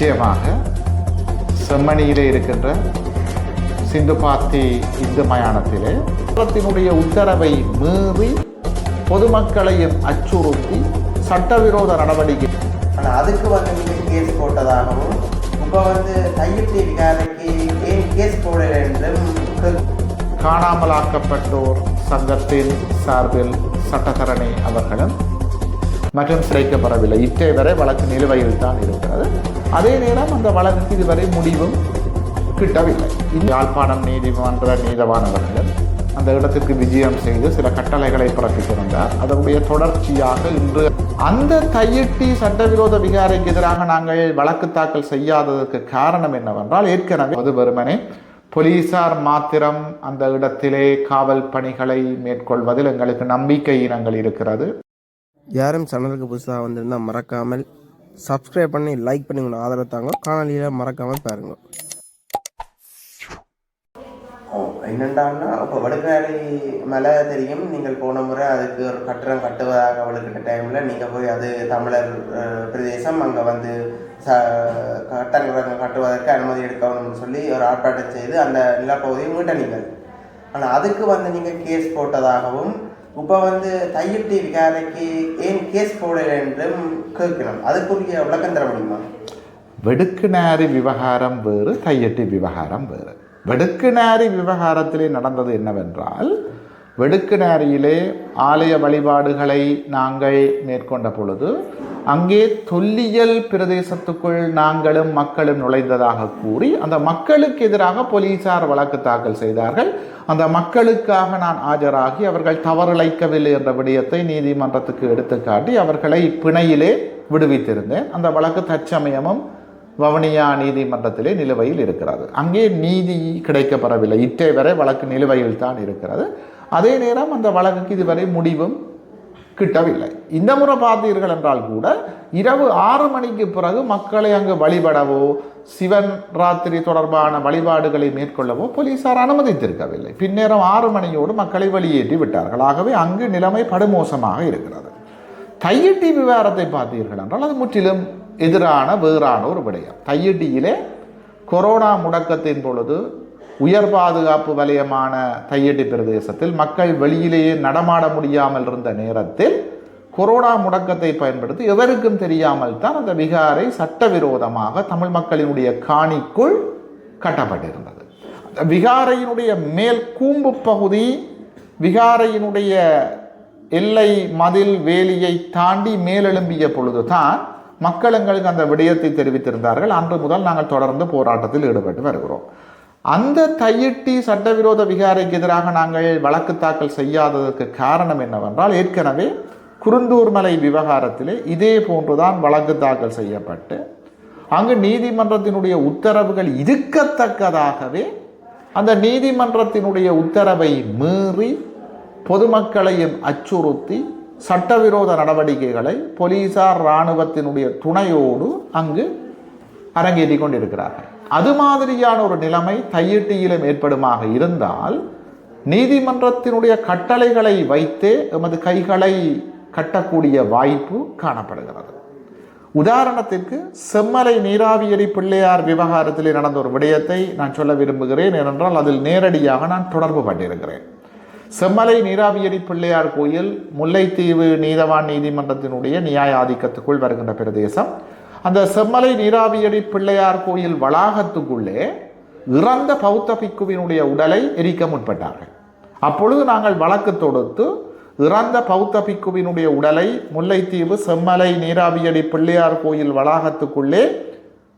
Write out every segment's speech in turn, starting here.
நிச்சயமாக செம்மணியிலே இருக்கின்ற சிந்துபாத்தி இந்து மயானத்திலே சட்டத்தினுடைய உத்தரவை மீறி பொதுமக்களையும் அச்சுறுத்தி சட்டவிரோத நடவடிக்கை. ஆனால் அதுக்கு வந்து நீங்கள் கேஸ் போட்டதாகவும் இப்போ வந்து தையட்டி விகாரைக்கு ஏன் கேஸ் போடலை என்றும் காணாமலாக்கப்பட்டோர் சங்கத்தின் சார்பில் சட்டத்தரணி அவர்களும் மற்றும் சிறைக்கப்படவில்லை இற்றை வரை வழக்கு நிலுவையில் தான் இருக்கிறது. அதே நேரம் அந்த வழக்கு இதுவரை முடிவும் கிட்டவில்லை. இந்த யாழ்ப்பாணம் நீதிமன்ற நீதவானவர்கள் அந்த இடத்திற்கு விஜயம் செய்து சில கட்டளைகளை பிறப்பித்திருந்தார். அதனுடைய தொடர்ச்சியாக இன்று அந்த தையிட்டி சட்டவிரோத விகாரைக்கு எதிராக நாங்கள் வழக்கு தாக்கல் செய்யாததற்கு காரணம் என்னவென்றால் ஏற்கனவே அது வெறுமனே போலீசார் மாத்திரம் அந்த இடத்திலே காவல் பணிகளை மேற்கொள்வதில் எங்களுக்கு நம்பிக்கை இனங்கள் இருக்கிறது. யாரும் சேனலுக்கு புதுசாக வந்திருந்தால் மறக்காமல் சப்ஸ்கிரைப் பண்ணி லைக் பண்ணி உங்கள் ஆதரவு தாங்க. காணொலியில் மறக்காமல் பாருங்க. என்னென்றான்னா இப்போ வடுகாரி மலை தெரியும். நீங்கள் போன முறை அதுக்கு ஒரு கட்டடம் கட்டுவதாக அவளுக்கிட்ட டைமில் நீங்கள் போய் அது தமிழர் பிரதேசம் அங்கே வந்து ச கட்டங்கள் கட்டுவதற்கு அனுமதி எடுக்கணும்னு சொல்லி ஒரு ஆர்ப்பாட்டம் செய்து அந்த நிலப்பகுதியை மீட்ட நீங்கள் ஆனால் அதுக்கு வந்து நீங்கள் கேஸ் போட்டதாகவும் இப்போ வந்து தையட்டி விகாரைக்கு ஏன் கேஸ் போடலை என்றும் கேட்கணும் அதுக்குரிய விளக்கம் தர முடியுமா? வெடுக்குநாரி விவகாரம் வேறு தையட்டி விவகாரம் வேறு. வெடுக்குநாரி விவகாரத்திலே நடந்தது என்னவென்றால் வெடுக்குநாரியிலே ஆலய வழிபாடுகளை நாங்கள் மேற்கொண்ட பொழுது அங்கே தொல்லியல் பிரதேசத்துக்குள் நாங்களும் மக்களும் நுழைந்ததாக கூறி அந்த மக்களுக்கு எதிராக போலீசார் வழக்கு தாக்கல் செய்தார்கள். அந்த மக்களுக்காக நான் ஆஜராகி அவர்கள் தவறிழைக்கவில்லை என்ற விடயத்தை நீதிமன்றத்துக்கு எடுத்துக்காட்டி அவர்களை பிணையிலே விடுவித்திருந்தேன். அந்த வழக்கு தற்சமயமும் வவுனியா நீதிமன்றத்திலே நிலுவையில் இருக்கிறது. அங்கே நீதி கிடைக்கப்பெறவில்லை. இற்றை வரை வழக்கு நிலுவையில் தான் இருக்கிறது. அதே நேரம் அந்த வழக்குக்கு இதுவரை முடிவும் கிட்டவில்லை. இந்த முறை பார்த்தீர்கள் என்றால் கூட இரவு ஆறு மணிக்கு பிறகு மக்களை அங்கு வழிபடவோ சிவன் ராத்திரி தொடர்பான வழிபாடுகளை மேற்கொள்ளவோ போலீசார் அனுமதித்திருக்கவில்லை. பின்னேரம் ஆறு மணியோடு மக்களை வெளியேற்றி விட்டார்கள். ஆகவே அங்கு நிலைமை படுமோசமாக இருக்கிறது. தையட்டி விவகாரத்தை பார்த்தீர்கள் என்றால் அது முற்றிலும் எதிரான வேறான ஒரு விடயம். தையட்டியிலே கொரோனா முடக்கத்தின் பொழுது உயர் பாதுகாப்பு வலயமான தையட்டி பிரதேசத்தில் மக்கள் வெளியிலேயே நடமாட முடியாமல் இருந்த நேரத்தில் கொரோனா முடக்கத்தை பயன்படுத்தி எவருக்கும் தெரியாமல் தான் அந்த விகாரை சட்டவிரோதமாக தமிழ் மக்களினுடைய காணிக்குள் கட்டப்பட்டிருந்தது. அந்த விகாரையினுடைய மேல் கூம்பு பகுதி விகாரையினுடைய எல்லை மதில் வேலியை தாண்டி மேலெழும்பிய பொழுதுதான் மக்கள் எங்களுக்கு அந்த விடயத்தை தெரிவித்திருந்தார்கள். அன்று முதல் நாங்கள் தொடர்ந்து போராட்டத்தில் ஈடுபட்டு வருகிறோம். அந்த தையிட்டி சட்டவிரோத விகாரைக்கு எதிராக நாங்கள் வழக்கு தாக்கல் செய்யாததற்கு காரணம் என்னவென்றால் ஏற்கனவே குருந்தூர் மலை விவகாரத்திலே இதே போன்றுதான் வழக்கு தாக்கல் செய்யப்பட்டு அங்கு நீதிமன்றத்தினுடைய உத்தரவுகள் இருக்கத்தக்கதாகவே அந்த நீதிமன்றத்தினுடைய உத்தரவை மீறி பொதுமக்களையும் அச்சுறுத்தி சட்டவிரோத நடவடிக்கைகளை போலீசார் இராணுவத்தினுடைய துணையோடு அங்கு அரங்கேற்றி கொண்டிருக்கிறார்கள். அது மாதிரியான ஒரு நிலைமை தையிட்டியிலும் ஏற்படுமாக இருந்தால் நீதிமன்றத்தினுடைய கட்டளைகளை வைத்தே எமது கைகளை கட்டக்கூடிய வாய்ப்பு காணப்படுகிறது. உதாரணத்திற்கு செம்மலை நீராவியரி பிள்ளையார் விவகாரத்திலே நடந்த ஒரு விடயத்தை நான் சொல்ல விரும்புகிறேன் ஏனென்றால் அதில் நேரடியாக நான் தொடர்பு பட்டிருக்கிறேன் செம்மலை நீராவியரி பிள்ளையார் கோயில் முல்லைத்தீவு நீதவான் நீதிமன்றத்தினுடைய நியாய ஆதிக்கத்துக்குள் வருகின்ற பிரதேசம். அந்த செம்மலை நீராவியடி பிள்ளையார் கோயில் வளாகத்துக்குள்ளே இறந்த பௌத்த பிக்குவினுடைய உடலை எரிக்க முற்பட்டார்கள். அப்பொழுது நாங்கள் வழக்கு தொடுத்து இறந்த பௌத்த பிக்குவினுடைய உடலை முல்லைத்தீவு செம்மலை நீராவியடி பிள்ளையார் கோயில் வளாகத்துக்குள்ளே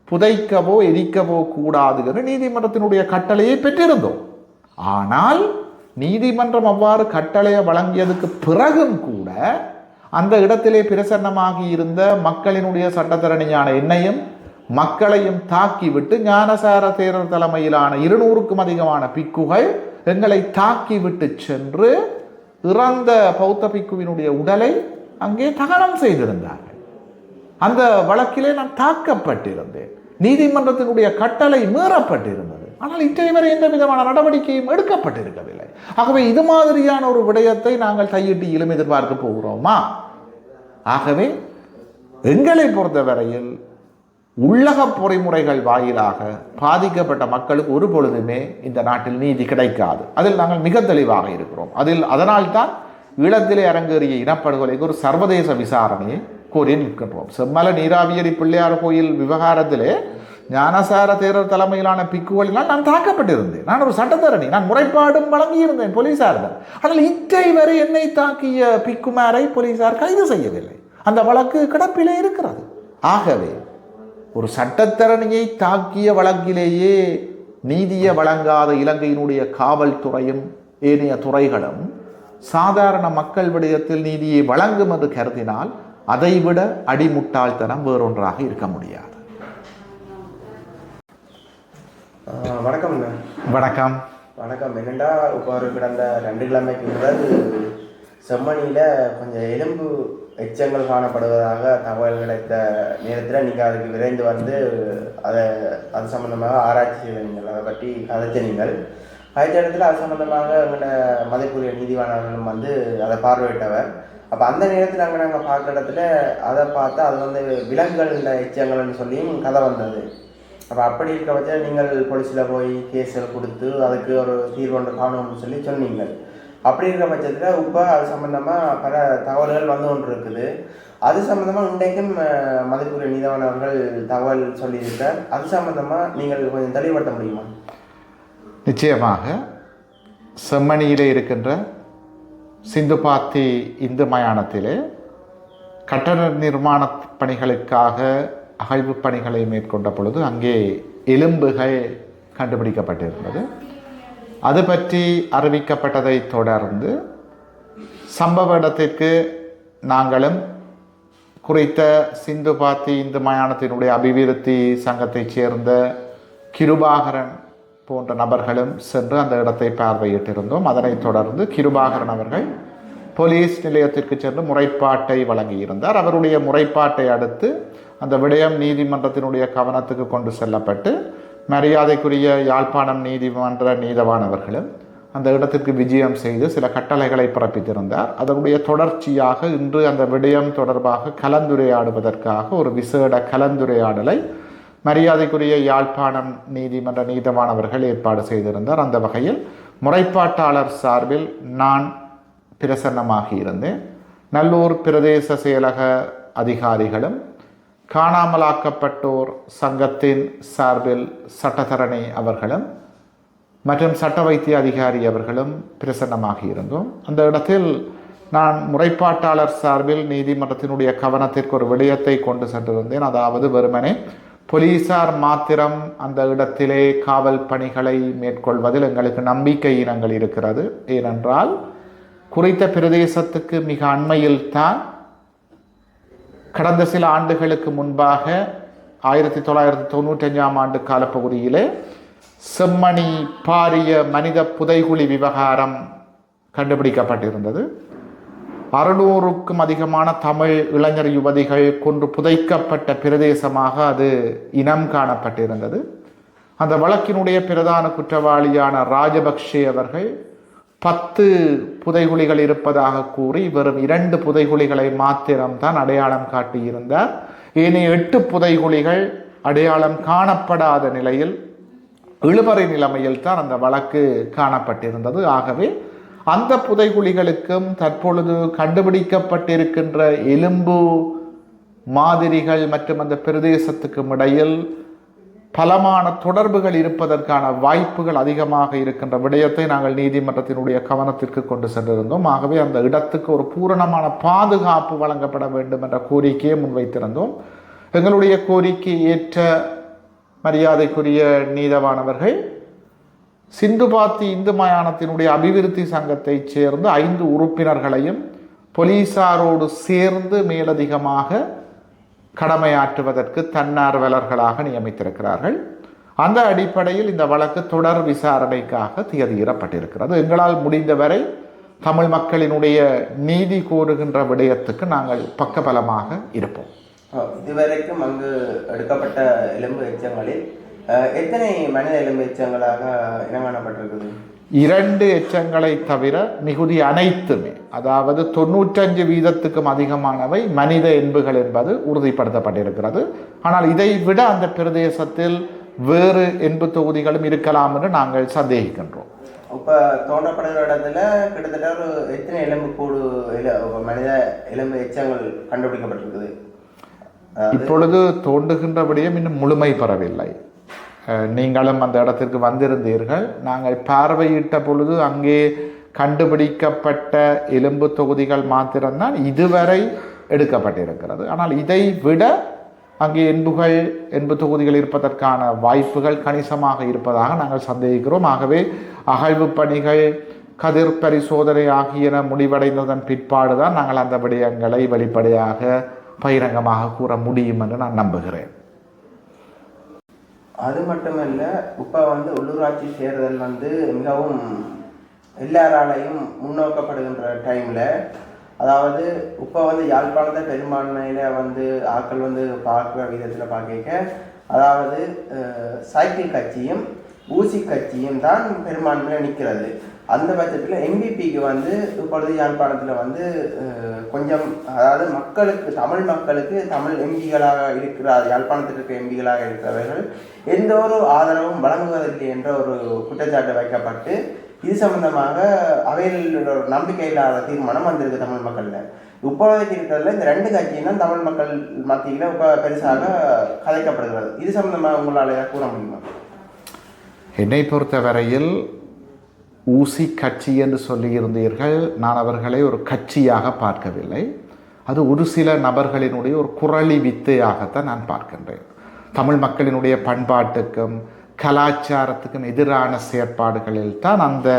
புதைக்கவோ எரிக்கவோ கூடாது என்று நீதிமன்றத்தினுடைய கட்டளையை பெற்றிருந்தோம். ஆனால் நீதிமன்றம் அவ்வாறு கட்டளையை வழங்கியதுக்கு பிறகும் கூட அந்த இடத்திலே பிரசன்னமாகி இருந்த மக்களினுடைய சட்டத்தரணியான என்னையும் மக்களையும் தாக்கிவிட்டு ஞானசார தேரர் தலைமையிலான இருநூறுக்கும் அதிகமான பிக்குகள் எங்களை தாக்கிவிட்டு சென்று இறந்த பௌத்த பிக்குவினுடைய உடலை அங்கே தகனம் செய்திருந்தார்கள். அந்த வழக்கிலே நான் தாக்கப்பட்டிருந்தேன். நீதிமன்றத்தினுடைய கட்டளை மீறப்பட்டிருந்தது. ஆனால் இன்றைய வரை எந்த விதமான நடவடிக்கையும் எடுக்கப்பட்டிருக்கவில்லை. ஆகவே இது மாதிரியான ஒரு விடயத்தை நாங்கள் கையிட்டியிலும் எதிர்பார்க்க போகிறோமா? ஆகவே எங்களை பொறுத்தவரையில் உள்ளக பொறிமுறைகள் வாயிலாக பாதிக்கப்பட்ட மக்களுக்கு ஒரு பொழுதுமே இந்த நாட்டில் நீதி கிடைக்காது. அதில் நாங்கள் மிக தெளிவாக இருக்கிறோம். அதில் அதனால்தான் ஈழத்திலே அரங்கேறிய இனப்படுகொலைக்கு ஒரு சர்வதேச விசாரணையை கோரி நிற்கின்றோம். செம்மல நீராவியரி பிள்ளையார் கோயில் விவகாரத்திலே ஞானசார தேரர் தலைமையிலான பிக்குகளினால் நான் தாக்கப்பட்டிருந்தேன். நான் ஒரு சட்டத்தரணி. நான் முறைப்பாடும் வழங்கியிருந்தேன் போலீசாரிடம் ஆனால் இத்தை வரை என்னை தாக்கிய பிக்குமாரை போலீசார் கைது செய்யவில்லை. அந்த வழக்கு கிடப்பிலே இருக்கிறது. ஆகவே ஒரு சட்டத்தரணியை தாக்கிய வழக்கிலேயே நீதியை வழங்காத இலங்கையினுடைய காவல்துறையும் ஏனைய துறைகளும் சாதாரண மக்கள் விடயத்தில் நீதியை வழங்கும் என்று கருதினால் அதைவிட அடிமுட்டாள்தனம் வேறொன்றாக இருக்க முடியாது. வணக்கம். வணக்கம். வணக்கம். என்னண்டா இப்போ ஒரு கிடந்த ரெண்டு கிழமைக்கு முதல் செம்மணியில் கொஞ்சம் எலும்பு எச்சங்கள் காணப்படுவதாக தகவல் கிடைத்த நேரத்தில் நீங்கள் அதுக்கு விரைந்து வந்து அதை அது சம்பந்தமாக ஆராய்ச்சி செய்த நீங்கள் அதை பற்றி கதைச்ச நீங்கள். கதைச்ச இடத்துல அது சம்பந்தமாக எங்களோட மதிப்புரிய நீதிவானர்களும் வந்து அதை பார்வையிட்டவர். அப்போ அந்த நேரத்தில் அங்கே நாங்கள் பார்க்குற இடத்துல அதை பார்த்தா அது வந்து விலங்குகள் எச்சங்கள்னு சொல்லியும் கதை வந்தது. அப்போ அப்படி இருக்க பட்சம் நீங்கள் போலீஸில் போய் கேஸில் கொடுத்து அதுக்கு ஒரு தீர்வு ஒன்று காணும்னு சொல்லி சொன்னீங்க. அப்படி இருக்கிற பட்சத்தில் இப்போ அது சம்மந்தமாக பல தகவல்கள் வந்து ஒன்று இருக்குது அது சம்மந்தமாக இன்றைக்கும் அஹ், மதிப்புரிய நீதவான் அவர்கள் தகவல் சொல்லியிருக்கார். அது சம்மந்தமாக நீங்கள் கொஞ்சம் தெளிவுபடுத்த முடியுமா? நிச்சயமாக. செம்மணியிலே இருக்கின்ற சிந்துபாத்தி இந்து மயானத்திலே கட்டட நிர்மாண பணிகளுக்காக அகழ்வு பணிகளை மேற்கொண்ட பொழுது அங்கே எலும்புகள் கண்டுபிடிக்கப்பட்டிருந்தது. அது பற்றி அறிவிக்கப்பட்டதை தொடர்ந்து சம்பவ இடத்திற்கு நாங்களும் குறித்த சிந்து பாத்தி இந்து மயானத்தினுடைய அபிவிருத்தி சங்கத்தைச் சேர்ந்த கிருபாகரன் போன்ற நபர்களும் சென்று அந்த இடத்தை பார்வையிட்டிருந்தோம். அதனைத் தொடர்ந்து கிருபாகரன் அவர்கள் போலீஸ் நிலையத்திற்கு சென்று முறைப்பாட்டை வழங்கியிருந்தார். அவருடைய முறைப்பாட்டை அடுத்து அந்த விடயம் நீதிமன்றத்தினுடைய கவனத்துக்கு கொண்டு செல்லப்பட்டு மரியாதைக்குரிய யாழ்ப்பாணம் நீதிமன்ற நீதவானவர்களும் அந்த இடத்திற்கு விஜயம் செய்து சில கட்டளைகளை பிறப்பித்திருந்தார். அதனுடைய தொடர்ச்சியாக இன்று அந்த விடயம் தொடர்பாக கலந்துரையாடுவதற்காக ஒரு விசேட கலந்துரையாடலை மரியாதைக்குரிய யாழ்ப்பாணம் நீதிமன்ற நீதவானவர்கள் ஏற்பாடு செய்திருந்தார். அந்த வகையில் முறைப்பாட்டாளர் சார்பில் நான் பிரசன்னமாகி இருந்தேன் நல்லூர் பிரதேச செயலக அதிகாரிகளும் காணாமலாக்கப்பட்டோர் சங்கத்தின் சார்பில் சட்டத்தரணி அவர்களும் மற்றும் சட்ட வைத்திய அதிகாரி அவர்களும் பிரசன்னமாக இருந்தோம் அந்த இடத்தில் நான் முறைப்பாட்டாளர் சார்பில் நீதிமன்றத்தினுடைய கவனத்திற்கு ஒரு விடயத்தை கொண்டு சென்றிருந்தேன். அதாவது வெறுமனே போலீசார் மாத்திரம் அந்த இடத்திலே காவல் பணிகளை மேற்கொள்வதில் எங்களுக்கு நம்பிக்கை இனங்கள் இருக்கிறது. ஏனென்றால் குறித்த பிரதேசத்துக்கு மிக அண்மையில் தான் கடந்த சில ஆண்டுகளுக்கு முன்பாக ஆயிரத்தி தொள்ளாயிரத்தி தொண்ணூற்றஞ்சாம் ஆண்டு காலப்பகுதியிலே செம்மணி பாரிய மனித புதைகுழி விவகாரம் கண்டுபிடிக்கப்பட்டிருந்தது. அறுநூறுக்கும் அதிகமான தமிழ் இளைஞர் யுவதிகள் கொன்று புதைக்கப்பட்ட பிரதேசமாக அது இனம் காணப்பட்டிருந்தது. அந்த வழக்கினுடைய பிரதான குற்றவாளியான ராஜபக்ஷே அவர்கள் பத்து புதைகுழிகள் இருப்பதாக கூறி வெறும் இரண்டு புதைகுழிகளை மாத்திரம்தான் அடையாளம் காட்டியிருந்தார். ஏனைய எட்டு புதைகுழிகள் அடையாளம் காணப்படாத நிலையில் இழுபறை நிலைமையில் தான் அந்த வழக்கு காணப்பட்டிருந்தது. ஆகவே அந்த புதைகுழிகளுக்கும் தற்பொழுது கண்டுபிடிக்கப்பட்டிருக்கின்ற எலும்பு மாதிரிகள் மற்றும் அந்த பிரதேசத்துக்கும் இடையில் பலமான தொடர்புகள் இருப்பதற்கான வாய்ப்புகள் அதிகமாக இருக்கின்ற விடயத்தை நாங்கள் நீதிமன்றத்தினுடைய கவனத்திற்கு கொண்டு சென்றிருந்தோம். ஆகவே அந்த இடத்துக்கு ஒரு பூரணமான பாதுகாப்பு வழங்கப்பட வேண்டும் என்ற கோரிக்கையை முன்வைத்திருந்தோம். எங்களுடைய கோரிக்கை ஏற்ற மரியாதைக்குரிய நீதவானவர்கள் சிந்துபாத்தி இந்து மயானத்தினுடைய அபிவிருத்தி சங்கத்தைச் சேர்ந்த ஐந்து உறுப்பினர்களையும் போலீசாரோடு சேர்ந்து மேலதிகமாக கடமையாற்றுவதற்கு தன்னார்வலர்களாக நியமித்திருக்கிறார்கள். அந்த அடிப்படையில் இந்த வழக்கு தொடர் விசாரணைக்காக தேதியிடப்பட்டிருக்கிறது எங்களால் முடிந்தவரை தமிழ் மக்களினுடைய நீதி கோருகின்ற விடயத்துக்கு நாங்கள் பக்கபலமாக இருப்போம். இதுவரைக்கும் அங்கு எடுக்கப்பட்ட எலும்பு எச்சங்களில் எத்தனை மனித எலும்பு எச்சங்களாக இனங்காணப்பட்டிருக்குது இரண்டு எச்சங்களை தவிர மிகுதி அனைத்துமே. அதாவது தொண்ணூற்றஞ்சு வீதத்துக்கும் அதிகமானவை மனித என்புகள் என்பது உறுதிப்படுத்தப்பட்டிருக்கிறது. ஆனால் இதை விட அந்த பிரதேசத்தில் வேறு என்பு தொகுதிகளும் இருக்கலாம் என்று நாங்கள் சந்தேகிக்கின்றோம். இப்போ தோண்டப்படுகிற இடத்துல கிட்டத்தட்ட ஒரு எத்தனை எலும்பு கூடு மனித எலும்பு எச்சங்கள் கண்டுபிடிக்கப்பட்டிருக்குது? இப்பொழுது தோண்டுகின்றபடியும் இன்னும் முழுமை பெறவில்லை. நீங்களும் அந்த இடத்திற்கு வந்திருந்தீர்கள். நாங்கள் பார்வையிட்ட பொழுது அங்கே கண்டுபிடிக்கப்பட்ட எலும்பு தொகுதிகள் மாத்திரம்தான் இதுவரை எடுக்கப்பட்டிருக்கிறது. ஆனால் இதை விட அங்கே என்புகள் என்பு தொகுதிகள் இருப்பதற்கான வாய்ப்புகள் கணிசமாக இருப்பதாக நாங்கள் சந்தேகிக்கிறோம். ஆகவே அகழ்வு பணிகள் கதிர் பரிசோதனை ஆகியன முடிவடைந்ததன் பிற்பாடு தான் நாங்கள் அந்த விடயங்களை வெளிப்படையாக பகிரங்கமாக கூற முடியும் என்று நான் நம்புகிறேன். அது மட்டுமல்ல இப்போ வந்து உள்ளூராட்சி தேர்தல் வந்து மிகவும் எல்லாராலையும் முன்னோக்கப்படுகின்ற டைமில் அதாவது இப்போ வந்து யாழ்ப்பாணத்தை பெரும்பான்மையில் வந்து ஆட்கள் வந்து பார்க்குற விதத்தில் பார்க்க அதாவது சைக்கிள் கட்சியும் ஊசி கட்சியும் தான் பெரும்பான்மையில் நிற்கிறது. அந்த பட்சத்தில் எம்பிபிக்கு வந்து இப்பொழுது யாழ்ப்பாணத்தில் வந்து கொஞ்சம் அதாவது மக்களுக்கு தமிழ் மக்களுக்கு தமிழ் எம்பிகளாக இருக்கிற யாழ்ப்பாணத்தில் இருக்கிற எம்பிகளாக இருக்கிறவர்கள் எந்த ஒரு ஆதரவும் வழங்குவதில்லை என்ற ஒரு குற்றச்சாட்டு வைக்கப்பட்டு இது சம்பந்தமாக அவையில் ஒரு நம்பிக்கை இல்லாத தீர்மானம் வந்திருக்கு தமிழ் மக்களில். இப்போதைக்கு இருக்கிறதுல இந்த ரெண்டு கட்சியும் தான் தமிழ் மக்கள் மத்தியில் இப்போ பெருசாக கதைக்கப்படுகிறது. இது சம்பந்தமாக உங்களால் கூற முடியுமா? என்னை பொறுத்தவரையில் ஊசி கட்சி என்று சொல்லியிருந்தீர்கள். நான் அவர்களை ஒரு கட்சியாக பார்க்கவில்லை. அது ஒரு சில நபர்களினுடைய ஒரு குரளி வித்தையாகத்தான் நான் பார்க்கின்றேன். தமிழ் மக்களினுடைய பண்பாட்டுக்கும் கலாச்சாரத்துக்கும் எதிரான செயற்பாடுகளில் தான் அந்த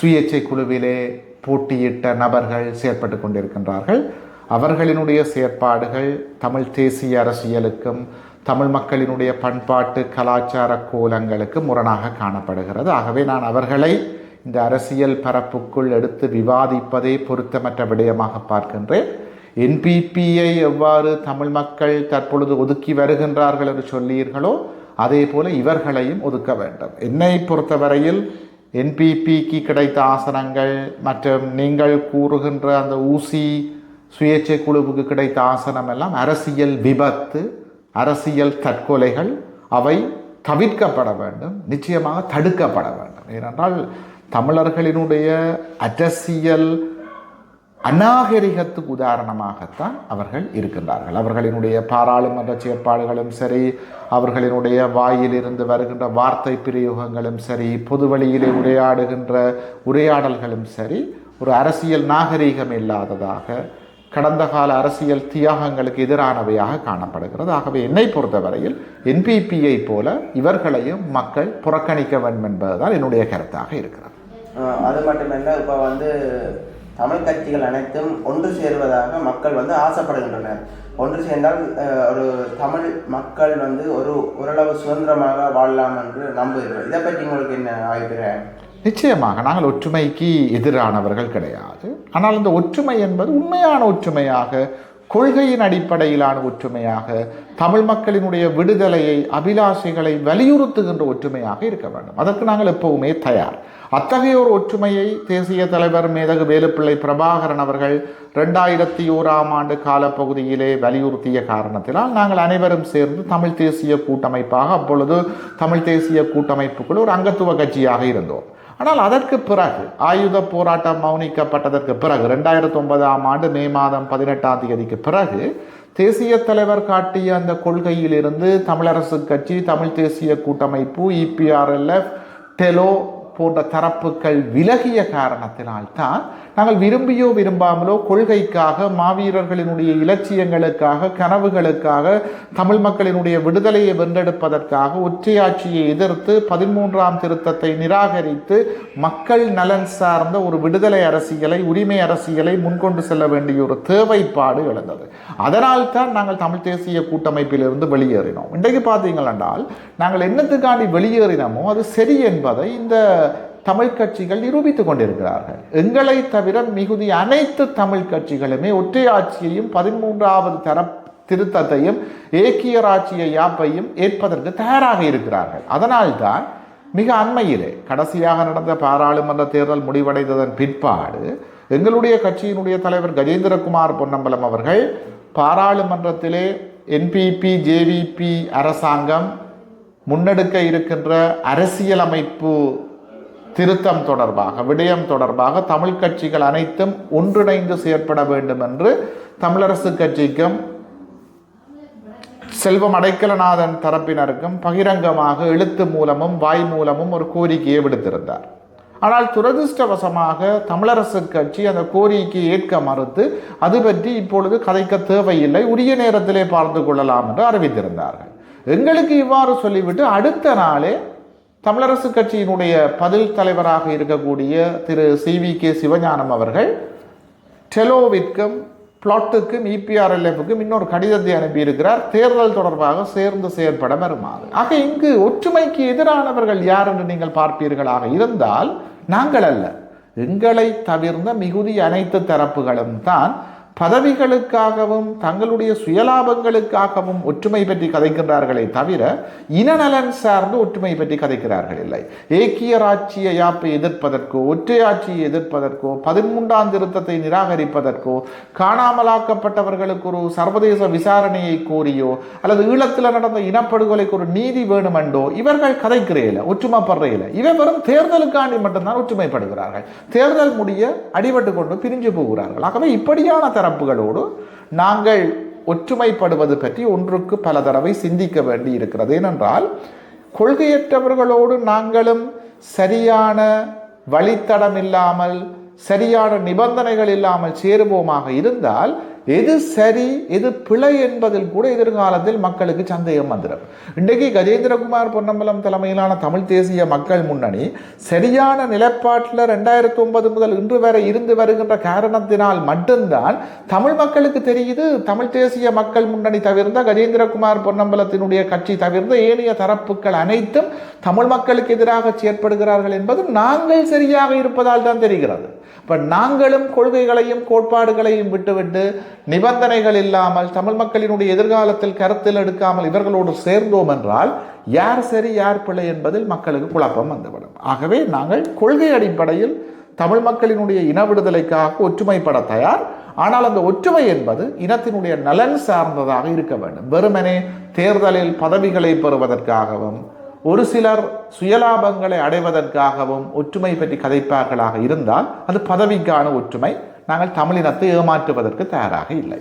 சுயேட்சை குழுவிலே போட்டியிட்ட நபர்கள் செயற்பட்டு கொண்டிருக்கின்றார்கள். அவர்களினுடைய செயற்பாடுகள் தமிழ் தேசிய அரசியலுக்கும் தமிழ் மக்களினுடைய பண்பாட்டு கலாச்சார கோலங்களுக்கு முரணாக காணப்படுகிறது. ஆகவே நான் அவர்களை இந்த அரசியல் பரப்புக்குள் எடுத்து விவாதிப்பதே பொருத்தமற்ற விடயமாக பார்க்கின்றேன். என்பிபியை எவ்வாறு தமிழ் மக்கள் தற்பொழுது ஒதுக்கி வருகின்றார்கள் என்று சொல்லீர்களோ அதே போல இவர்களையும் ஒதுக்க வேண்டும். என்னை பொறுத்தவரையில் என்பிபிக்கு கிடைத்த ஆசனங்கள் மற்றும் நீங்கள் கூறுகின்ற அந்த ஊசி சுயேட்சை குழுவுக்கு கிடைத்த ஆசனம் எல்லாம் அரசியல் விபத்து அரசியல் தற்கொலைகள் அவை தவிர்க்கப்பட வேண்டும் நிச்சயமாக தடுக்கப்பட வேண்டும். ஏனென்றால் தமிழர்களினுடைய அரசியல் அநாகரிகத்துக்கு உதாரணமாகத்தான் அவர்கள் இருக்கின்றார்கள். அவர்களினுடைய பாராளுமன்ற செயற்பாடுகளும் சரி அவர்களினுடைய வாயிலிருந்து வருகின்ற வார்த்தை பிரயோகங்களும் சரி பொது வழியிலே உரையாடுகின்ற உரையாடல்களும் சரி ஒரு அரசியல் நாகரீகம் இல்லாததாக கடந்த கால அரசியல் தியாகங்களுக்கு எதிரானவையாக காணப்படுகிறது. ஆகவே என்னை பொறுத்தவரையில் என்பிபியை போல இவர்களையும் மக்கள் புறக்கணிக்க வேண்டும் என்பதுதான் என்னுடைய கருத்தாக இருக்கிறது. அது மட்டுமல்ல இப்போ வந்து தமிழ் கட்சிகள் அனைத்தும் ஒன்று சேருவதாக மக்கள் வந்து ஆசைப்படுகின்றனர். ஒன்று சேர்ந்தால் ஒரு தமிழ் மக்கள் வந்து ஒரு ஓரளவு சுதந்திரமாக வாழலாம் என்று நம்புகிறோம். இதை பற்றி உங்களுக்கு என்ன அபிப்பிராயம்? நிச்சயமாக நாங்கள் ஒற்றுமைக்கு எதிரானவர்கள் கிடையாது. ஆனால் இந்த ஒற்றுமை என்பது உண்மையான ஒற்றுமையாக கொள்கையின் அடிப்படையிலான ஒற்றுமையாக தமிழ் மக்களினுடைய விடுதலையை அபிலாஷைகளை வலியுறுத்துகின்ற ஒற்றுமையாக இருக்க வேண்டும். அதற்கு நாங்கள் எப்பவுமே தயார். அத்தகைய ஒரு ஒற்றுமையை தேசிய தலைவர் மேதகு வேலுப்பிள்ளை பிரபாகரன் அவர்கள் ரெண்டாயிரத்தி ஓராம் ஆண்டு காலப்பகுதியிலே வலியுறுத்திய காரணத்தினால் நாங்கள் அனைவரும் சேர்ந்து தமிழ் தேசிய கூட்டமைப்பாக அப்பொழுது தமிழ் தேசிய கூட்டமைப்புக்குள் ஒரு அங்கத்துவ கட்சியாக இருந்தோம். ஆனால் அதற்கு பிறகு ஆயுத போராட்டம் மௌனிக்கப்பட்டதற்கு பிறகு ரெண்டாயிரத்தி ஒன்பதாம் ஆண்டு மே மாதம் பதினெட்டாம் தேதிக்கு பிறகு தேசிய தலைவர் காட்டிய அந்த கொள்கையிலிருந்து தமிழரசு கட்சி தமிழ் தேசிய கூட்டமைப்பு இபிஆர்எல்எஃப் டெலோ போன்ற தரப்புகள் விலகிய காரணத்தினால்தான் நாங்கள் விரும்பியோ விரும்பாமலோ கொள்கைக்காக மாவீரர்களினுடைய இலட்சியங்களுக்காக கனவுகளுக்காக தமிழ் மக்களினுடைய விடுதலையை வென்றெடுப்பதற்காக ஒற்றையாட்சியை எதிர்த்து பதிமூன்றாம் திருத்தத்தை நிராகரித்து மக்கள் நலன் சார்ந்த ஒரு விடுதலை அரசியலை உரிமை அரசியலை முன்கொண்டு செல்ல வேண்டிய ஒரு தேவைப்பாடு எழுந்தது. அதனால் தான் நாங்கள் தமிழ் தேசிய கூட்டமைப்பிலிருந்து வெளியேறினோம். இன்றைக்கு பார்த்தீங்களென்றால் நாங்கள் என்னத்துக்காண்டி வெளியேறினோமோ அது சரி என்பதை இந்த தமிழ் கட்சிகள் நிரூபித்துக் கொண்டிருக்கிறார்கள். எங்களை தவிர மிகுதி அனைத்து தமிழ் கட்சிகளுமே ஒற்றையாட்சியையும் பதிமூன்றாவது தர திருத்தத்தையும் ஏக்கிய யாப்பையும் ஏற்பதற்கு தயாராக இருக்கிறார்கள். அதனால்தான் மிக அண்மையிலே கடைசியாக நடந்த பாராளுமன்ற தேர்தல் முடிவடைந்ததன் பிற்பாடு எங்களுடைய கட்சியினுடைய தலைவர் கஜேந்திரகுமார் பொன்னம்பலம் அவர்கள் பாராளுமன்றத்திலே என்பிபி ஜேவிபி அரசாங்கம் முன்னெடுக்க இருக்கின்ற அரசியலமைப்பு திருத்தம் தொடர்பாக விடயம் தொடர்பாக தமிழ் கட்சிகள் அனைத்தும் ஒன்றிணைந்து செயற்பட வேண்டும் என்று தமிழரசு கட்சிக்கும் செல்வம் அடைக்கலநாதன் தரப்பினருக்கும் பகிரங்கமாக எழுத்து மூலமும் வாய் மூலமும் ஒரு கோரிக்கையை விடுத்திருந்தார். ஆனால் துரதிர்ஷ்டவசமாக தமிழரசு கட்சி அந்த கோரிக்கையை ஏற்க மறுத்து அது பற்றி இப்பொழுது கதைக்க தேவையில்லை உரிய நேரத்திலே பார்த்து கொள்ளலாம் என்று அறிவித்திருந்தார்கள். எங்களுக்கு இவ்வாறு சொல்லிவிட்டு அடுத்த நாளே தமிழரசு கட்சியினுடைய பதில் தலைவராக இருக்கக்கூடிய Thiru C V K Sivagnanam அவர்கள் டெலோவிற்கும் பிளாட்டுக்கும் இபிஆர்எல்எஃப்க்கும் இன்னொரு கடிதத்தை அனுப்பியிருக்கிறார். தேர்தல் தொடர்பாக சேர்ந்து செயற்பட வருமாறு ஆக இங்கு ஒற்றுமைக்கு எதிரானவர்கள் யார் என்று நீங்கள் பார்ப்பீர்களாக இருந்தால் நாங்கள் அல்ல. எங்களை தவிர்ந்த மிகுதி அனைத்து தரப்புகளும் தான் பதவிகளுக்காகவும் தங்களுடைய சுயலாபங்களுக்காகவும் ஒற்றுமை பற்றி கதைக்கின்றார்களே தவிர இனநலன் சார்ந்து ஒற்றுமை பற்றி கதைக்கிறார்கள் இல்லை. ஏக்கிய ராட்சிய யாப்பை எதிர்ப்பதற்கோ ஒற்றையாட்சியை எதிர்ப்பதற்கோ பதிமூன்றாம் திருத்தத்தை நிராகரிப்பதற்கோ காணாமலாக்கப்பட்டவர்களுக்கு ஒரு சர்வதேச விசாரணையை கோரியோ அல்லது ஈழத்தில் நடந்த இனப்படுகொலைக்கு ஒரு நீதி வேணுமெண்டோ இவர்கள் கதைக்கிறேல ஒற்றுமைப்படுறையில இவன் வெறும் தேர்தலுக்காண்டி மட்டும்தான் ஒற்றுமைப்படுகிறார்கள். தேர்தல் முடிய அடிபட்டு கொண்டு பிரிஞ்சு போகிறார்கள். ஆகவே இப்படியான தரப்புகளோடு நாங்கள் ஒற்றுமைப்படுவது பற்றி ஒன்றுக்கு பல தடவை சிந்திக்க வேண்டி இருக்கிறது ஏனென்றால் கொள்கையற்றவர்களோடு நாங்களும் சரியான வழித்தடம் இல்லாமல் சரியான நிபந்தனைகள் இல்லாமல் சேருவோமாக இருந்தால் எது சரி எது பிழை என்பதில் கூட எதிர்காலத்தில் மக்களுக்கு சந்தேகம் வந்துடும். இன்றைக்கு கஜேந்திரகுமார் பொன்னம்பலம் தலைமையிலான தமிழ் தேசிய மக்கள் முன்னணி சரியான நிலைப்பாட்டில் ரெண்டாயிரத்தி ஒன்பது முதல் இன்று வரை இருந்து வருகின்ற காரணத்தினால் மட்டும்தான் தமிழ் மக்களுக்கு தெரியுது தமிழ் தேசிய மக்கள் முன்னணி தவிர்ந்த கஜேந்திரகுமார் பொன்னம்பலத்தினுடைய கட்சி தவிர்ந்த ஏனைய தரப்புகள் அனைத்தும் தமிழ் மக்களுக்கு எதிராக செயற்படுகிறார்கள் என்பது நாங்கள் சரியாக இருப்பதால் தான் தெரிகிறது. இப்போ நாங்களும் கொள்கைகளையும் கோட்பாடுகளையும் விட்டுவிட்டு நிபந்தனைகள் இல்லாமல் தமிழ் மக்களினுடைய எதிர்காலத்தில் கருத்தில் எடுக்காமல் இவர்களோடு சேர்ந்தோம் என்றால் யார் சரி யார் பிழை என்பதில் மக்களுக்கு குழப்பம் வந்துவிடும். ஆகவே நாங்கள் கொள்கை அடிப்படையில் தமிழ் மக்களினுடைய இன விடுதலைக்காக ஒற்றுமைப்பட தயார். ஆனால் அந்த ஒற்றுமை என்பது இனத்தினுடைய நலன் சார்ந்ததாக இருக்க வேண்டும். வெறுமனே தேர்தலில் பதவிகளை பெறுவதற்காகவும் ஒரு சிலர் சுயலாபங்களை அடைவதற்காகவும் ஒற்றுமை பற்றி கதைப்பார்களாக இருந்தால் அது பதவிக்கான ஒற்றுமை. நாங்கள் தமிழினத்தை ஏமாற்றுவதற்கு தயாராக இல்லை.